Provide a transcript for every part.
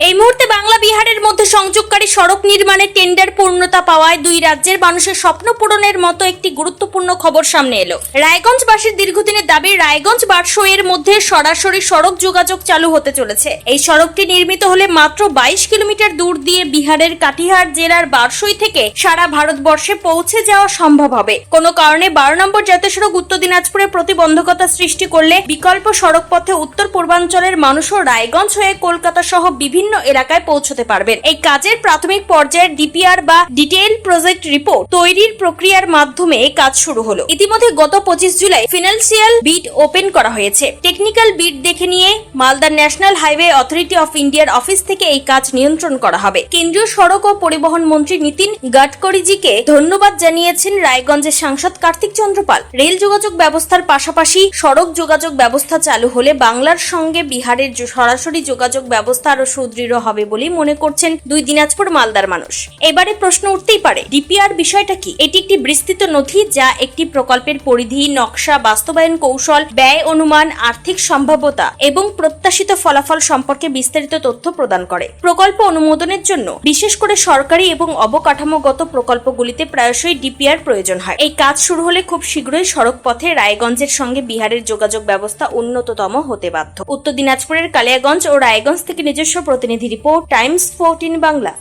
এই মুহূর্তে বাংলা বিহারের মধ্যে সংযোগকারী সড়ক নির্মাণের টেন্ডার পূর্ণতা পাওয়ায় দুই রাজ্যের মানুষের স্বপ্ন পূরণের মতো একটি গুরুত্বপূর্ণ খবর সামনে এলো। রায়গঞ্জবাসীর দীর্ঘদিনের দাবি, রায়গঞ্জ বারসইয়ের মধ্যে সরাসরি সড়ক যোগাযোগ চালু হতে চলেছে। এই সড়কটি নির্মিত হলে মাত্র বাইশ কিলোমিটার দূর দিয়ে বিহারের কাটিহার জেলার বারসই থেকে সারা ভারতবর্ষে পৌঁছে যাওয়া সম্ভব হবে। কোনো কারণে বারো নম্বর জাতীয় সড়ক, উত্তর দিনাজপুরে প্রতিবন্ধকতা সৃষ্টি করলে বিকল্প সড়ক পথে উত্তর পূর্বাঞ্চলের মানুষও রায়গঞ্জ হয়ে কলকাতা সহ বিভিন্ন এলাকায় পৌঁছতে পারবেন। এই কাজের প্রাথমিক পর্যায়ের ডিপিআর বা ডিটেইল প্রজেক্ট রিপোর্ট তৈরির প্রক্রিয়ার মাধ্যমে কাজ শুরু হলো। ইতিমধ্যে গত পঁচিশ জুলাই ফিনান্সিয়াল বিড ওপেন করা হয়েছে। টেকনিক্যাল বিড দেখে নিয়ে Malda national highway authority of ইন্ডিয়ার অফিস থেকে এই কাজ নিয়ন্ত্রণ করা হবে। কেন্দ্রীয় সড়ক ও পরিবহন মন্ত্রী নীতিন গাডকরিজিকে ধন্যবাদ জানিয়েছেন রায়গঞ্জের সাংসদ কার্তিক চন্দ্রপাল। রেল যোগাযোগ ব্যবস্থার পাশাপাশি সড়ক যোগাযোগ ব্যবস্থা চালু হলে বাংলার সঙ্গে বিহারের সরাসরি যোগাযোগ ব্যবস্থা আরও সুদৃঢ় হবে বলেই মনে করছেন দুই দিনাজপুর মালদার মানুষ। এবারে প্রশ্ন উঠতেই পারে, ডিপিআর বিষয়টা কি? এটি একটি বিস্তৃত নথি যা একটি প্রকল্পের পরিধি, নকশা, বাস্তবায়ন কৌশল, ব্যয় অনুমান, আর্থিক সম্ভাব্যতা এবং প্রত্যাশিত ফলাফল সম্পর্কে বিস্তারিত তথ্য প্রদান করে। প্রকল্প অনুমোদনের জন্য বিশেষ করে সরকারি এবং অবকাঠামোগত প্রকল্পগুলিতে প্রায়শই ডিপিআর প্রয়োজন হয়। এই কাজ শুরু হলে খুব শীঘ্রই সড়ক পথে রায়গঞ্জের সঙ্গে বিহারের যোগাযোগ ব্যবস্থা উন্নততম হতে বাধ্য। উত্তর দিনাজপুরের কালিয়াগঞ্জ ও রায়গঞ্জ থেকে নিজস্ব প্রতিনিধি রিপোর্ট, টাইমস ফোরটিন বাংলা।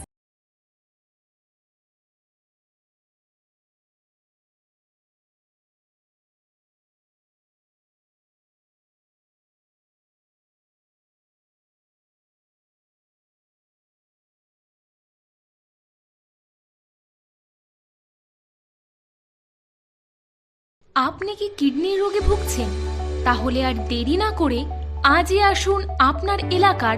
আপনি কি কিডনির রোগে ভুগছেন? তাহলে আর দেরি না করে আজই আসুন আপনার এলাকার